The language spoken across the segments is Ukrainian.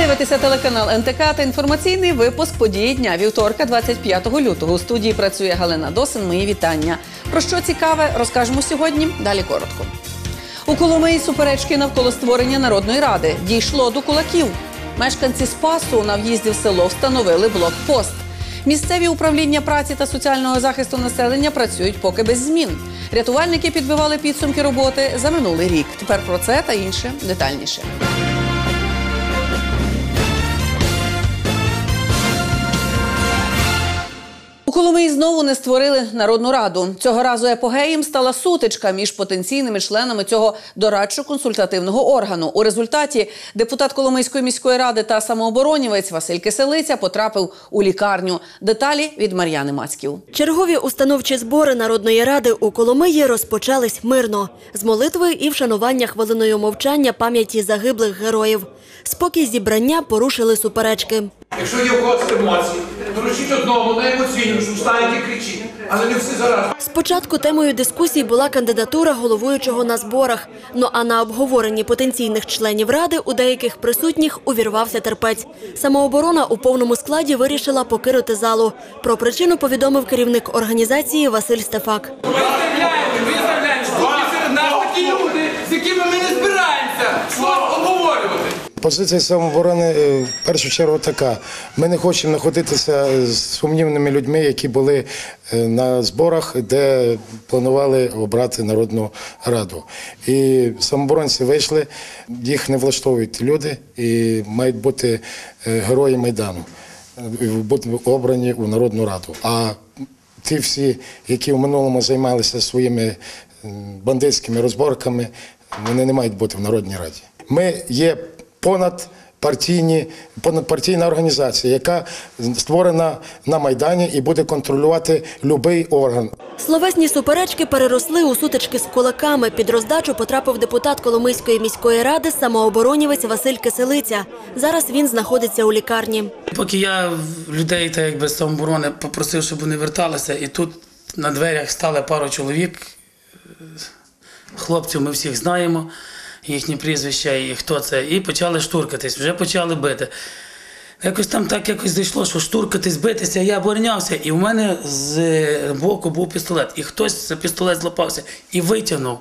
дивитеся телеканал НТК та інформаційний випуск події дня вівторка, 25 лютого. У студії працює Галина Досин. Мої вітання. Про що цікаве розкажемо сьогодні. Далі коротко. У Коломиї суперечки навколо створення народної ради дійшло до кулаків. Мешканці Спасу на в'їзді в село встановили блокпост. Місцеві управління праці та соціального захисту населення працюють поки без змін. Рятувальники підбивали підсумки роботи за минулий рік. Тепер про це та інше детальніше. У Коломиї знову не створили народну раду. Цього разу епогеєм стала сутичка між потенційними членами цього дорадчо-консультативного органу. У результаті депутат Коломийської міської ради та самооборонівець Василь Киселиця потрапив у лікарню. Деталі від Мар'яни Мацьків. Чергові установчі збори Народної ради у Коломиї розпочались мирно з молитви і вшанування хвилиною мовчання пам'яті загиблих героїв. Спокій зібрання порушили суперечки. Якщо є в когось емоції, то рушіть одному на емоційну, що встанете і кричіть, але не всі зараз. Спочатку темою дискусії була кандидатура головуючого на зборах. Ну а на обговоренні потенційних членів ради у деяких присутніх увірвався терпець. Самооборона у повному складі вирішила покинути залу. Про причину повідомив керівник організації Василь Стефак. Виставляємо, виставляємо, що тут є серед нас такі люди, з якими ми не збираємося щось обговорювати. Позиція самооборони е, в першу чергу така. Ми не хочемо знаходитися з сумнівними людьми, які були е, на зборах, де планували обрати Народну Раду. І самооборонці вийшли, їх не влаштовують люди і мають бути е, герої Майдану, бути обрані у Народну Раду. А ті всі, які в минулому займалися своїми бандитськими розборками, вони не мають бути в Народній Раді. Ми є понадпартійні, понадпартійна організація, яка створена на Майдані і буде контролювати будь-який орган. Словесні суперечки переросли у сутички з кулаками. Під роздачу потрапив депутат Коломийської міської ради самооборонівець Василь Киселиця. Зараз він знаходиться у лікарні. Поки я людей, так якби з самооборони, попросив, щоб вони верталися, і тут на дверях стали пару чоловік. Хлопців ми всіх знаємо, їхні прізвища і хто це. І почали штуркатись, вже почали бити. Якось там так якось зайшло, що штуркатись, битися, я оборонявся, і в мене з боку був пістолет. І хтось за пістолет злопався і витягнув.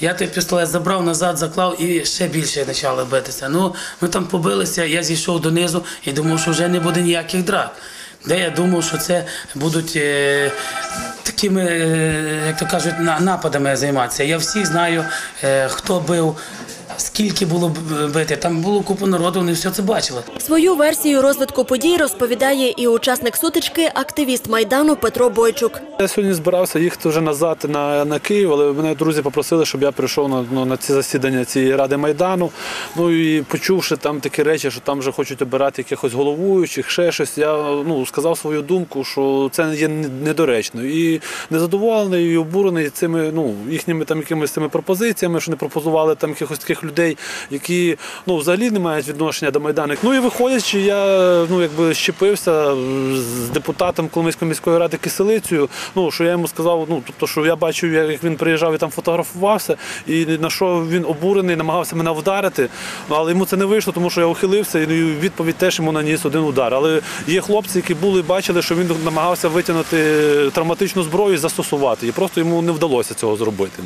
Я той пістолет забрав назад, заклав і ще більше почали битися. Ну, ми там побилися, я зійшов донизу і думав, що вже не буде ніяких драк. Де я думав, що це будуть е, такими, е, як то кажуть, на- нападами займатися. Я всіх знаю, е, хто бив, скільки було б- бити. Там було купа народу, вони все це бачили. Свою версію розвитку подій розповідає і учасник сутички, активіст Майдану Петро Бойчук. Я сьогодні збирався їхати вже назад на, на Київ, але мене друзі попросили, щоб я прийшов на, ну, на ці засідання цієї ради Майдану. Ну і почувши там такі речі, що там вже хочуть обирати якихось головуючих, ще щось, я ну, сказав свою думку, що це є недоречно. І незадоволений, і обурений цими ну, їхніми там якимись цими пропозиціями, що не пропозували там якихось таких людей, які ну, взагалі не мають відношення до Майдану. Ну і виходячи, я ну, якби щепився з депутатом Коломийської міської ради Киселицею, ну, що я йому сказав, ну, тобто, що я бачив, як він приїжджав і там фотографувався, і на що він обурений, намагався мене вдарити. Ну, але йому це не вийшло, тому що я ухилився, і відповідь теж йому наніс один удар. Але є хлопці, які були, бачили, що він намагався витягнути травматичну зброю і застосувати. І просто йому не вдалося цього зробити.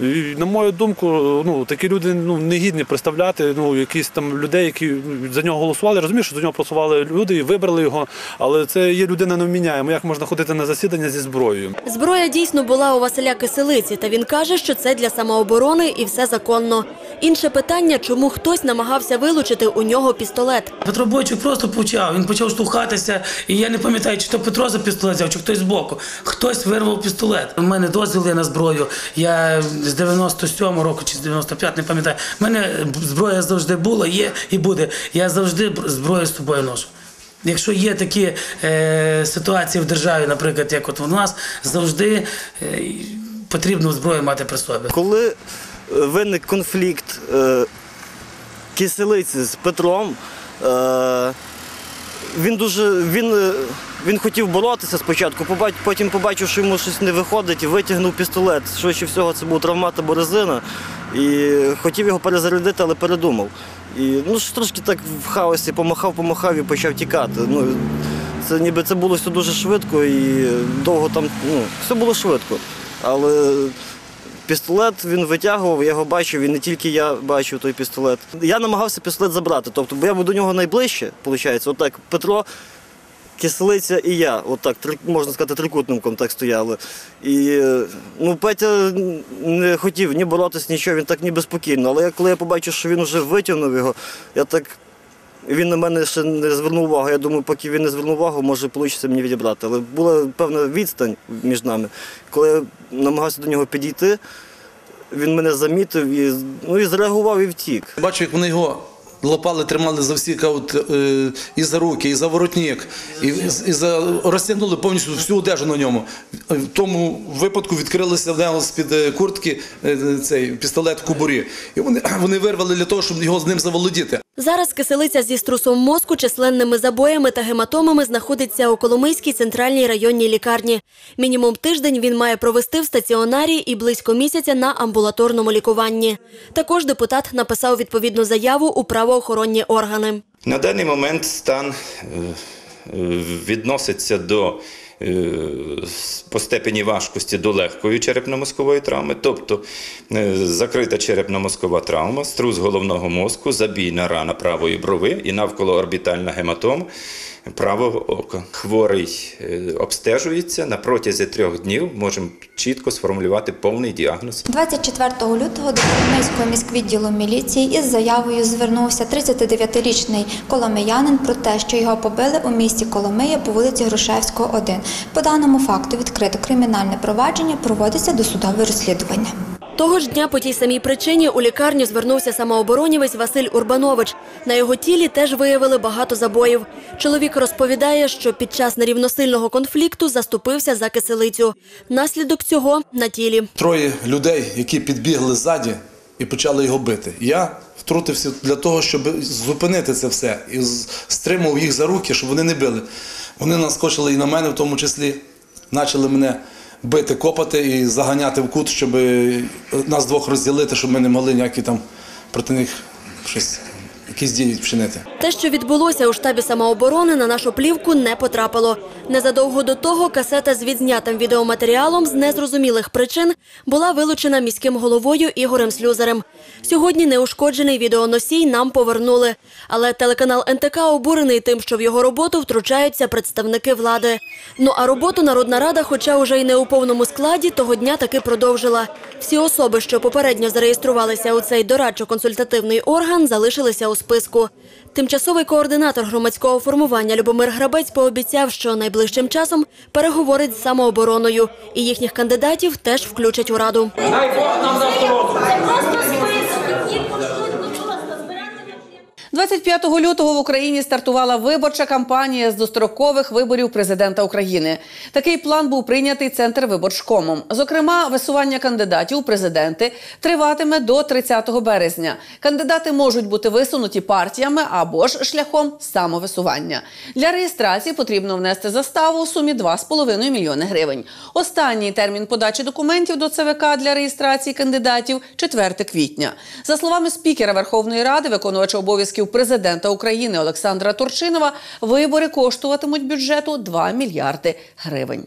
І, на мою думку, ну такі люди ну не гідні представляти. Ну якісь там людей, які за нього голосували. Розумієш, що за нього просували люди і вибрали його. Але це є людина невміняєма. Як можна ходити на засідання зі зброєю? Зброя дійсно була у Василя Киселиці, та він каже, що це для самооборони і все законно. Інше питання, чому хтось намагався вилучити у нього пістолет. Петро Бойчук просто почав. Він почав штовхатися, і я не пам'ятаю, чи то Петро за пістолет взяв, чи хтось збоку. Хтось вирвав пістолет. У мене дозвіл є на зброю. Я з 97-го року чи з 95 не пам'ятаю. У мене зброя завжди була, є і буде. Я завжди зброю з собою ношу. Якщо є такі е, ситуації в державі, наприклад, як от у нас, завжди е, потрібно зброю мати при собі. Коли е, виник конфлікт е, киселиці з Петром, е, він дуже він е, він хотів боротися спочатку, потім побачив, що йому щось не виходить, і витягнув пістолет. Швидше всього, це був травмат або резина. І хотів його перезарядити, але передумав. І ну, трошки так в хаосі помахав, помахав і почав тікати. Ну, це ніби це було все дуже швидко і довго там, ну, все було швидко. Але пістолет він витягував, я його бачив, і не тільки я бачив той пістолет. Я намагався пістолет забрати. Тобто, бо я був до нього найближче, виходить, отак Петро. Кислиця і я, отак, три, можна сказати, трикутником так стояли. І ну, Петя не хотів ні боротися, нічого, він так ніби спокійно. Але коли я побачив, що він вже витягнув його, я так. Він на мене ще не звернув увагу. Я думаю, поки він не звернув увагу, може вийде мені відібрати. Але була певна відстань між нами. Коли я намагався до нього підійти, він мене замітив і, ну, і зреагував і втік. Бачу, як вони його лопали, тримали за всі кажуть, е, і за руки, і за воротник, і, і за розтягнули повністю всю одежу на ньому. В тому випадку відкрилися в нього з-під е, куртки е, цей пістолет в кубурі. І вони, вони вирвали для того, щоб його з ним заволодіти. Зараз киселиця зі струсом мозку, численними забоями та гематомами знаходиться у Коломийській центральній районній лікарні. Мінімум тиждень він має провести в стаціонарі і близько місяця на амбулаторному лікуванні. Також депутат написав відповідну заяву у правоохоронні органи. На даний момент стан е, е, відноситься до по степені важкості до легкої черепно-мозкової травми, тобто е, закрита черепно-мозкова травма, струс головного мозку, забійна рана правої брови і навколоорбітальна гематома правого ока. Хворий е, обстежується на протязі трьох днів. Можемо чітко сформулювати повний діагноз. 24 лютого до Коломийського міськвідділу міліції із заявою звернувся 39-річний коломиянин про те, що його побили у місті Коломия по вулиці Грушевського, 1. По даному факту відкрито кримінальне провадження, проводиться досудове розслідування. Того ж дня по тій самій причині у лікарню звернувся самооборонівець Василь Урбанович. На його тілі теж виявили багато забоїв. Чоловік розповідає, що під час нерівносильного конфлікту заступився за киселицю. Наслідок цього на тілі. Троє людей, які підбігли ззаді і почали його бити. Я втрутився для того, щоб зупинити це все і стримав їх за руки, щоб вони не били. Вони наскочили і на мене в тому числі, почали мене бити, копати і заганяти в кут, щоб нас двох розділити, щоб ми не могли ніякі там проти них щось, якісь дії вчинити. Те, що відбулося у штабі самооборони, на нашу плівку не потрапило. Незадовго до того касета з відзнятим відеоматеріалом з незрозумілих причин була вилучена міським головою Ігорем Слюзарем. Сьогодні неушкоджений відеоносій нам повернули. Але телеканал НТК обурений тим, що в його роботу втручаються представники влади. Ну а роботу Народна Рада, хоча уже й не у повному складі, того дня таки продовжила. Всі особи, що попередньо зареєструвалися у цей дорадчо-консультативний орган, залишилися у списку. Тимчасовий координатор громадського формування Любомир Грабець пообіцяв, що найближчим часом переговорить з самообороною, і їхніх кандидатів теж включать у раду. Дай Бог нам дасть року. 25 лютого в Україні стартувала виборча кампанія з дострокових виборів президента України. Такий план був прийнятий центр виборчкомом. Зокрема, висування кандидатів у президенти триватиме до 30 березня. Кандидати можуть бути висунуті партіями або ж шляхом самовисування. Для реєстрації потрібно внести заставу у сумі 2,5 мільйони гривень. Останній термін подачі документів до ЦВК для реєстрації кандидатів 4 квітня. За словами спікера Верховної Ради, виконувача обов'язків президента України Олександра Турчинова, вибори коштуватимуть бюджету 2 мільярди гривень.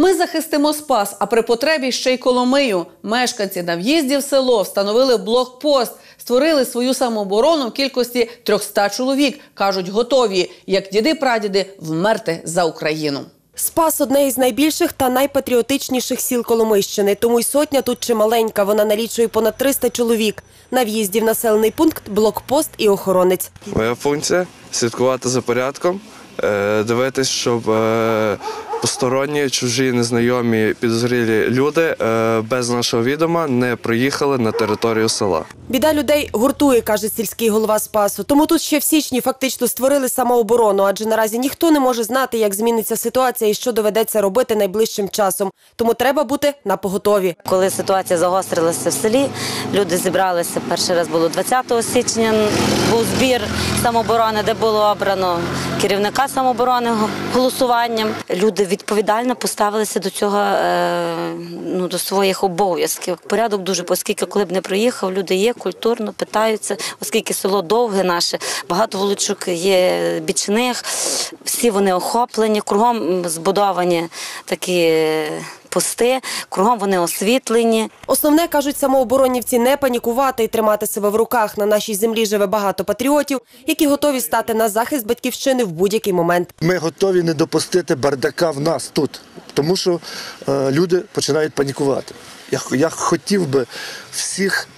Ми захистимо спас, а при потребі ще й Коломию. Мешканці на в'їзді в село встановили блокпост, створили свою самооборону в кількості 300 чоловік. кажуть, готові, як діди-прадіди, вмерти за Україну. Спас одне із найбільших та найпатріотичніших сіл Коломийщини. Тому й сотня тут чималенька. Вона налічує понад 300 чоловік. На в'їзді в населений пункт блокпост і охоронець. Моя функція слідкувати за порядком, дивитись, щоб е, посторонні, чужі, незнайомі, підозрілі люди е, без нашого відома не проїхали на територію села. Біда людей гуртує, каже сільський голова Спасу. Тому тут ще в січні фактично створили самооборону, адже наразі ніхто не може знати, як зміниться ситуація і що доведеться робити найближчим часом. Тому треба бути на поготові. Коли ситуація загострилася в селі, люди зібралися. Перший раз було 20 січня. Був збір самооборони, де було обрано керівника самооборони голосуванням. Люди відповідально поставилися до цього е, ну, до своїх обов'язків. Порядок дуже, оскільки коли б не приїхав, люди є культурно, питаються, оскільки село довге наше, багато вуличок є бічних, всі вони охоплені, кругом збудовані такі пости, кругом вони освітлені. Основне кажуть самооборонівці не панікувати і тримати себе в руках. На нашій землі живе багато патріотів, які готові стати на захист батьківщини в будь-який момент. Ми готові не допустити бардака в нас тут, тому що е, люди починають панікувати. Я, я хотів би всіх,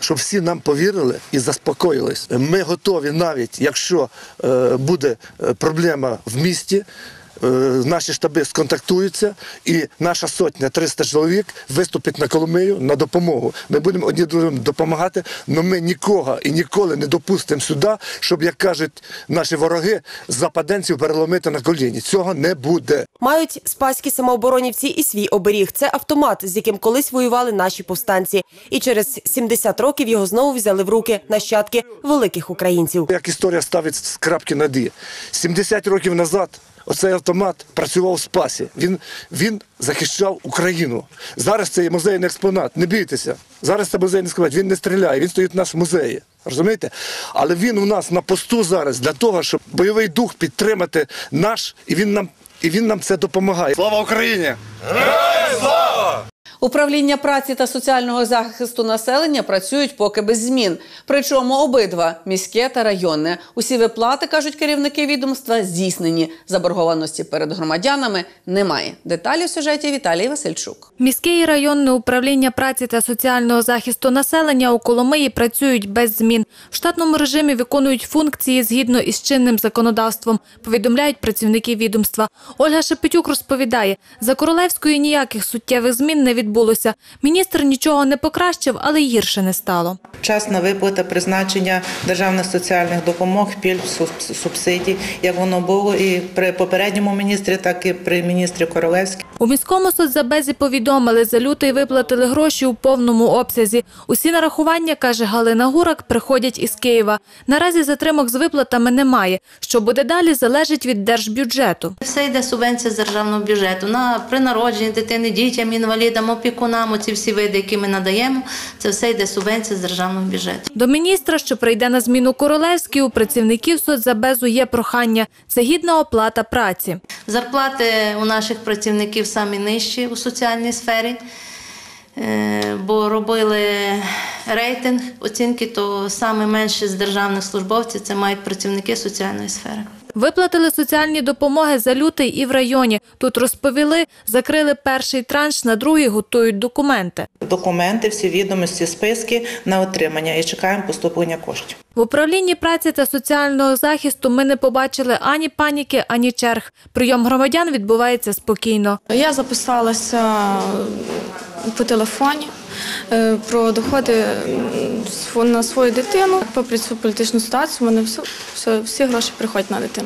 щоб всі нам повірили і заспокоїлись. Ми готові навіть, якщо е, буде е, проблема в місті. Е, Наші штаби сконтактуються, і наша сотня 300 чоловік виступить на Коломию на допомогу. Ми будемо одні другим допомагати, але ми нікого і ніколи не допустимо сюди, щоб, як кажуть наші вороги, западенців переломити на коліні. Цього не буде. Мають спаські самооборонівці і свій оберіг. Це автомат, з яким колись воювали наші повстанці. І через 70 років його знову взяли в руки нащадки великих українців. Як історія ставить з крапки на «ді». 70 років назад оцей автомат працював в спасі. Він, він захищав Україну. Зараз це є музейний експонат. Не бійтеся. Зараз це музейний експонат. Він не стріляє, він стоїть у нас в музеї. Розумієте? Але він у нас на посту зараз для того, щоб бойовий дух підтримати наш, і він нам, і він нам це допомагає. Слава Україні! Управління праці та соціального захисту населення працюють поки без змін. Причому обидва міське та районне. Усі виплати кажуть керівники відомства здійснені. Заборгованості перед громадянами немає. Деталі в сюжеті Віталій Васильчук. Міське і районне управління праці та соціального захисту населення у Коломиї працюють без змін. В штатному режимі виконують функції згідно із чинним законодавством, повідомляють працівники відомства. Ольга Шепетюк розповідає, за Королевською ніяких суттєвих змін не відбулося. Міністр нічого не покращив, але й гірше не стало. Вчасна виплата призначення державних соціальних допомог, пільг, суб- субсидій, як воно було і при попередньому міністрі, так і при міністрі Королевській. У міському соцзабезі повідомили, за лютий виплатили гроші у повному обсязі. Усі нарахування, каже Галина Гурак, приходять із Києва. Наразі затримок з виплатами немає. Що буде далі, залежить від держбюджету. Все йде субвенція з державного бюджету на при народженні дитини, дітям, інвалідам, опікунам, ці всі види, які ми надаємо, це все йде субвенція з державного бюджету. До міністра, що прийде на зміну Королевській, у працівників соцзабезу є прохання. Це гідна оплата праці. Зарплати у наших працівників самі нижчі у соціальній сфері, е, бо робили рейтинг оцінки, то саме менше з державних службовців це мають працівники соціальної сфери. Виплатили соціальні допомоги за лютий і в районі. Тут розповіли, закрили перший транш, на другий готують документи. Документи, всі відомості, списки на отримання і чекаємо поступлення коштів. В управлінні праці та соціального захисту ми не побачили ані паніки, ані черг. Прийом громадян відбувається спокійно. Я записалася по телефоні е, про доходи на свою дитину. Попри цю політичну ситуацію, мене все, все, всі гроші приходять на дитину.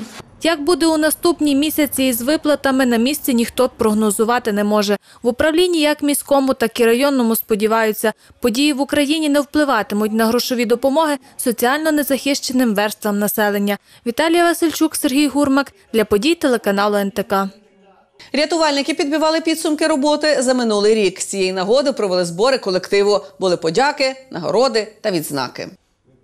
Як буде у наступні місяці із виплатами, на місці ніхто прогнозувати не може. В управлінні як міському, так і районному сподіваються, події в Україні не впливатимуть на грошові допомоги соціально незахищеним верствам населення. Віталія Васильчук, Сергій Гурмак для подій телеканалу НТК. Рятувальники підбивали підсумки роботи за минулий рік. З цієї нагоди провели збори колективу. Були подяки, нагороди та відзнаки.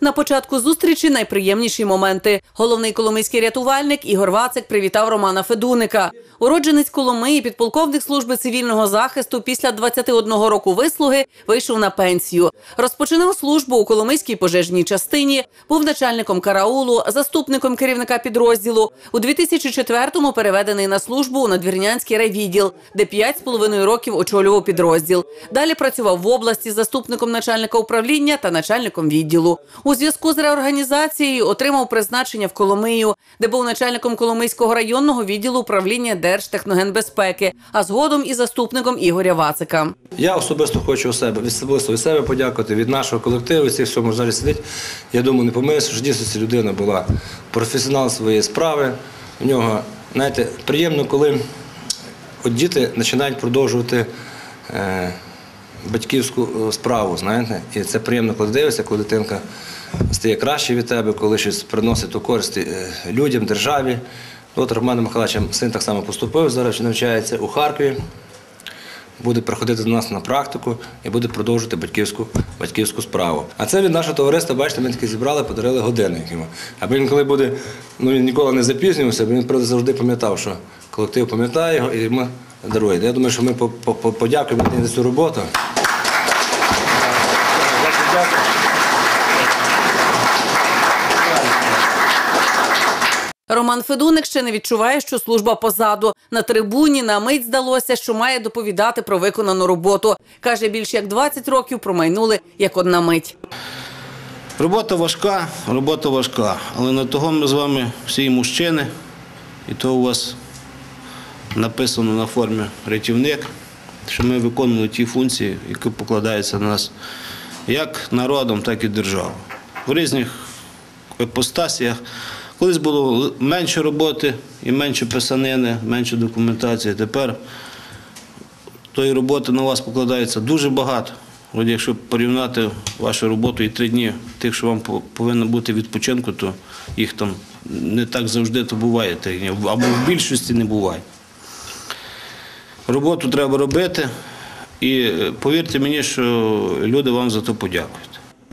На початку зустрічі найприємніші моменти. Головний коломийський рятувальник Ігор Вацик привітав Романа Федуника. Уродженець Коломиї, підполковник служби цивільного захисту після 21 року вислуги вийшов на пенсію. Розпочинав службу у Коломийській пожежній частині, був начальником караулу, заступником керівника підрозділу. У 2004-му переведений на службу у надвірнянський райвідділ, де 5,5 років очолював підрозділ. Далі працював в області заступником начальника управління та начальником відділу. У У зв'язку з реорганізацією отримав призначення в Коломию, де був начальником Коломийського районного відділу управління Держтехногенбезпеки, а згодом і заступником Ігоря Вацика. Я особисто хочу у себе від особисто від себе подякувати від нашого колективу. Всіх в цьому залі сидить. Я думаю, не помилився, що дійсно ця людина була професіонал своєї справи. У нього, знаєте, приємно, коли от діти починають продовжувати е, батьківську е, справу. Знаєте, і це приємно, коли дивишся, коли дитинка стає краще від тебе, коли щось приносить у користь е, людям, державі. От Роман Михайлович син так само поступив, зараз навчається у Харкові буде приходити до нас на практику і буде продовжувати батьківську, батьківську справу. А це від нашого товариства, бачите, ми таки зібрали, подарили годинник йому. Аби він коли буде, ну він ніколи не запізнювався, бо він завжди пам'ятав, що колектив пам'ятає його і йому дарує. Я думаю, що ми по- по- по- подякуємо за цю роботу. Роман Федуник ще не відчуває, що служба позаду. На трибуні на мить здалося, що має доповідати про виконану роботу. Каже, більш як 20 років промайнули як одна мить. Робота важка, робота важка. Але на того ми з вами всі мужчини, і то у вас написано на формі рятівник, що ми виконували ті функції, які покладаються на нас як народом, так і державою. В різних епостасіях. Колись було менше роботи і менше писанини, менше документації. Тепер тої роботи на вас покладається дуже багато. От якщо порівняти вашу роботу і три дні тих, що вам повинно бути відпочинку, то їх там не так завжди то буває трьох днів, або в більшості не буває. Роботу треба робити, і е, повірте мені, що люди вам за то подякують.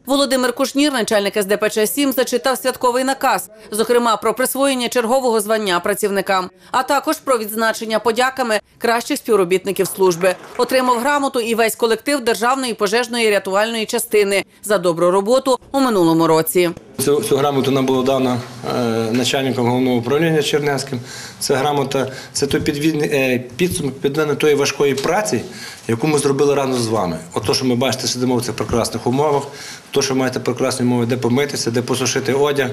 Володимир Кушнір, начальник СДПЧ 7 зачитав святковий наказ, зокрема про присвоєння чергового звання працівникам, а також про відзначення подяками кращих співробітників служби. Отримав грамоту і весь колектив державної пожежної рятувальної частини за добру роботу у минулому році. Цю, цю грамоту нам було дано е, начальником головного управління Чернецьким. Це грамота, це той підвідний е, підсумок підведення тої важкої праці, яку ми зробили разом з вами. От то, що ми бачите, сидимо в цих прекрасних умовах, то, що маєте прекрасні умови, де помитися, де посушити одяг.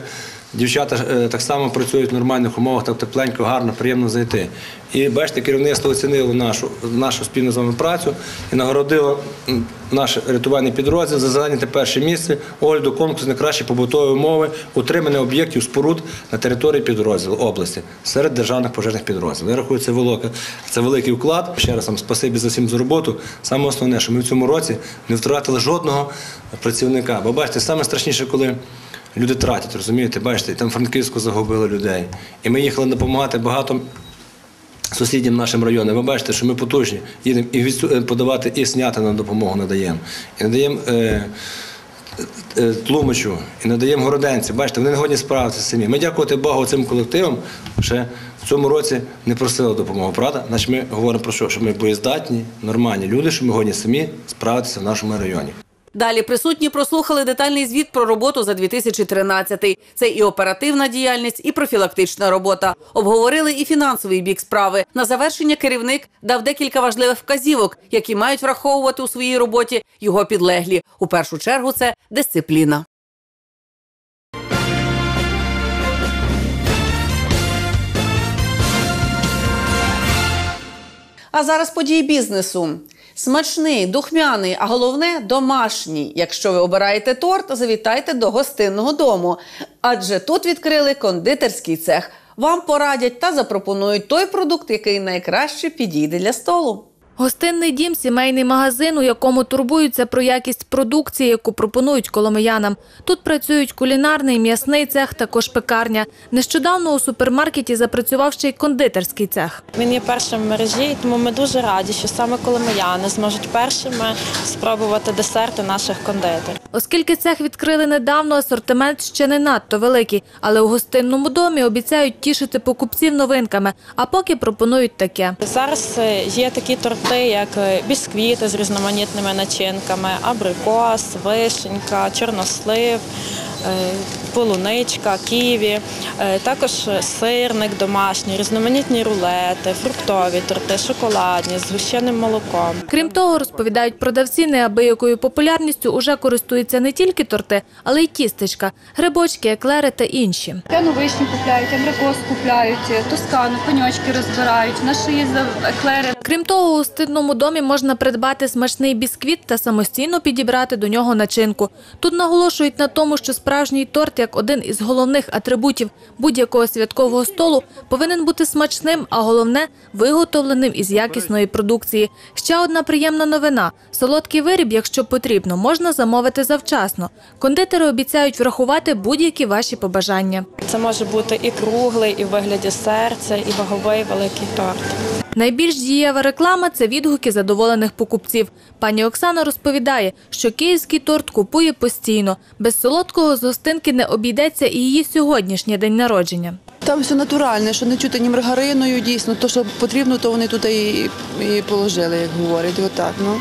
Дівчата е, так само працюють в нормальних умовах, так тепленько, гарно, приємно зайти. І бачите, керівництво оцінило нашу, нашу спільну з вами працю і нагородило наш рятувальний підрозділ за зайняте перше місце огляду конкурсу на кращі побутові умови утримання об'єктів споруд на території підрозділу області серед державних пожежних підрозділів. Я рахую, це велика, це великий вклад. Ще раз вам спасибі за всім за роботу. Саме основне, що ми в цьому році не втратили жодного працівника. Бо бачите, саме страшніше, коли люди тратять, розумієте, бачите, там Франківську загубили людей. І ми їхали допомагати багато сусіднім нашим районам. Ви бачите, що ми потужні, їдемо і е, подавати і сняти на допомогу надаємо. І надаємо е, е, Тлумачу, і надаємо Городенці. Бачите, вони не годні справитися самі. Ми дякувати Богу цим колективам, ще в цьому році не просили допомогу, правда? Значить, ми говоримо про що? Що ми боєздатні, нормальні люди, що ми годні самі справитися в нашому районі. Далі присутні прослухали детальний звіт про роботу за 2013. Це і оперативна діяльність, і профілактична робота. Обговорили і фінансовий бік справи. На завершення керівник дав декілька важливих вказівок, які мають враховувати у своїй роботі його підлеглі. У першу чергу це дисципліна. А зараз події бізнесу. Смачний, духмяний, а головне домашній. Якщо ви обираєте торт, завітайте до гостинного дому. Адже тут відкрили кондитерський цех. Вам порадять та запропонують той продукт, який найкраще підійде для столу. Гостинний дім сімейний магазин, у якому турбуються про якість продукції, яку пропонують коломиянам. Тут працюють кулінарний, м'ясний цех, також пекарня. Нещодавно у супермаркеті запрацював ще й кондитерський цех. Він є першим в мережі, тому ми дуже раді, що саме коломияни зможуть першими спробувати десерти наших кондитерів. Оскільки цех відкрили недавно, асортимент ще не надто великий, але у гостинному домі обіцяють тішити покупців новинками, а поки пропонують таке. Зараз е, є такі торти, як е, бісквіти з різноманітними начинками, абрикос, вишенька, чорнослив. Е, полуничка, ківі, е, також сирник домашній, різноманітні рулети, фруктові торти, шоколадні, з згущеним молоком. Крім того, розповідають продавці, неабиякою популярністю уже користуються не тільки торти, але й тістечка, грибочки, еклери та інші. П'яну вишню купляють, абрикос купляють, тоскану, пеньочки розбирають, наші є за- еклери. Крім того, у стидному домі можна придбати смачний бісквіт та самостійно підібрати до нього начинку. Тут наголошують на тому, що справжній торт, як один із головних атрибутів будь-якого святкового столу, повинен бути смачним, а головне виготовленим із якісної продукції. Ще одна приємна новина: солодкий виріб, якщо потрібно, можна замовити завчасно. Кондитери обіцяють врахувати будь-які ваші побажання. Це може бути і круглий, і в вигляді серця, і ваговий великий торт. Найбільш дієва реклама це відгуки задоволених покупців. Пані Оксана розповідає, що київський торт купує постійно. Без солодкого з гостинки не обійдеться і її сьогоднішній день народження. Там все натуральне, що не чути ні маргариною, дійсно. То, що потрібно, то вони тут і, і положили, як говорять. Отак, ну.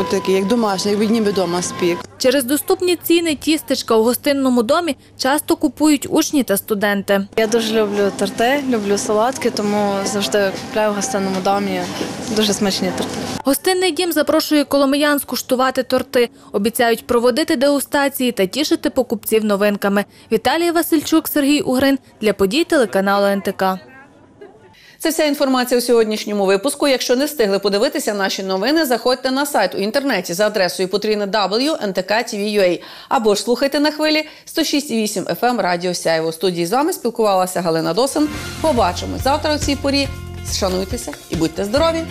От такі, як домашні, як ніби вдома спік. Через доступні ціни тістечка у гостинному домі часто купують учні та студенти. Я дуже люблю торти, люблю солодкі, тому завжди купляю в гостинному домі дуже смачні торти. Гостинний дім запрошує коломиян скуштувати торти. Обіцяють проводити дегустації та тішити покупців новинками. Віталія Васильчук, Сергій Угрин для подій телеканалу НТК. Це вся інформація у сьогоднішньому випуску. Якщо не встигли подивитися наші новини, заходьте на сайт у інтернеті за адресою потрійне WNTK.TV.ua або ж слухайте на хвилі 106,8 FM Радіо Сяєво. У студії з вами спілкувалася Галина Досин. Побачимо завтра у цій порі. Шануйтеся і будьте здорові!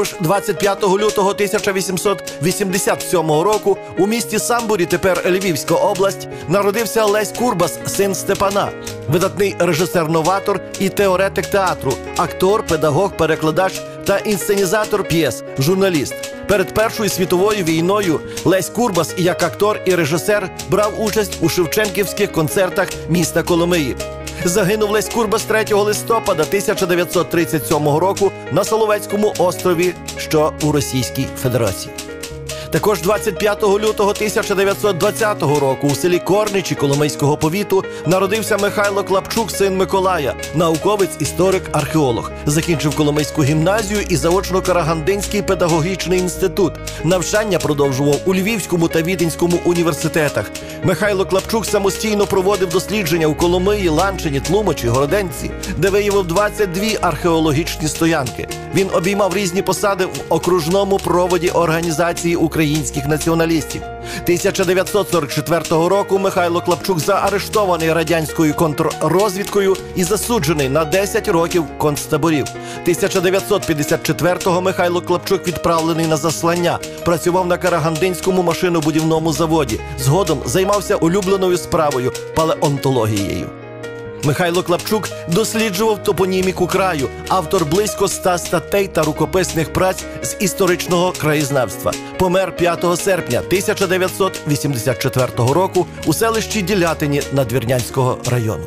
Також 25 лютого 1887 року у місті Самбурі, тепер Львівська область, народився Лесь Курбас, син Степана, видатний режисер-новатор і теоретик театру, актор, педагог, перекладач та інсценізатор п'єс, журналіст. Перед Першою світовою війною Лесь Курбас як актор і режисер брав участь у Шевченківських концертах міста Коломиї. Загинув Лесь Курбас 3 листопада 1937 року на Соловецькому острові, що у Російській Федерації. Також 25 лютого 1920 року у селі Корничі Коломийського повіту народився Михайло Клапчук, син Миколая, науковець, історик, археолог. Закінчив Коломийську гімназію і заочно-Карагандинський педагогічний інститут. Навчання продовжував у Львівському та Віденському університетах. Михайло Клапчук самостійно проводив дослідження у Коломиї, Ланчині, Тлумачі, Городенці, де виявив 22 археологічні стоянки. Він обіймав різні посади в окружному проводі організації українських націоналістів. 1944 року Михайло Клапчук заарештований радянською контррозвідкою і засуджений на 10 років концтаборів. 1954-го Михайло Клапчук відправлений на заслання. Працював на Карагандинському машинобудівному заводі. Згодом займався улюбленою справою палеонтологією. Михайло Клапчук досліджував топоніміку краю, автор близько ста статей та рукописних праць з історичного краєзнавства. Помер 5 серпня 1984 року у селищі Ділятині Надвірнянського району.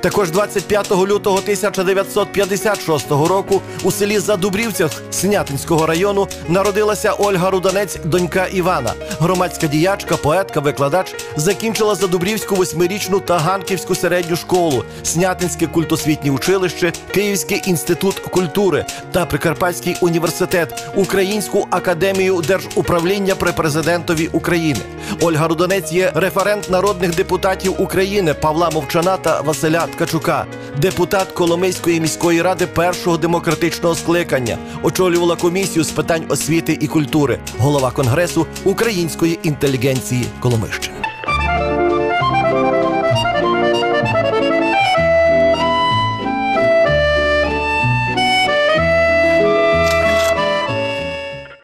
Також 25 лютого 1956 року у селі Задубрівцях Снятинського району народилася Ольга Руданець, донька Івана. Громадська діячка, поетка, викладач закінчила Задубрівську восьмирічну та Ганківську середню школу, Снятинське культосвітнє училище, Київський інститут культури та Прикарпатський університет, Українську академію держуправління при президентові України. Ольга Руданець є референт народних депутатів України Павла Мовчана та Василя Ткачука, депутат Коломийської міської ради першого демократичного скликання, очолювала комісію з питань освіти і культури, голова конгресу української інтелігенції Коломищини.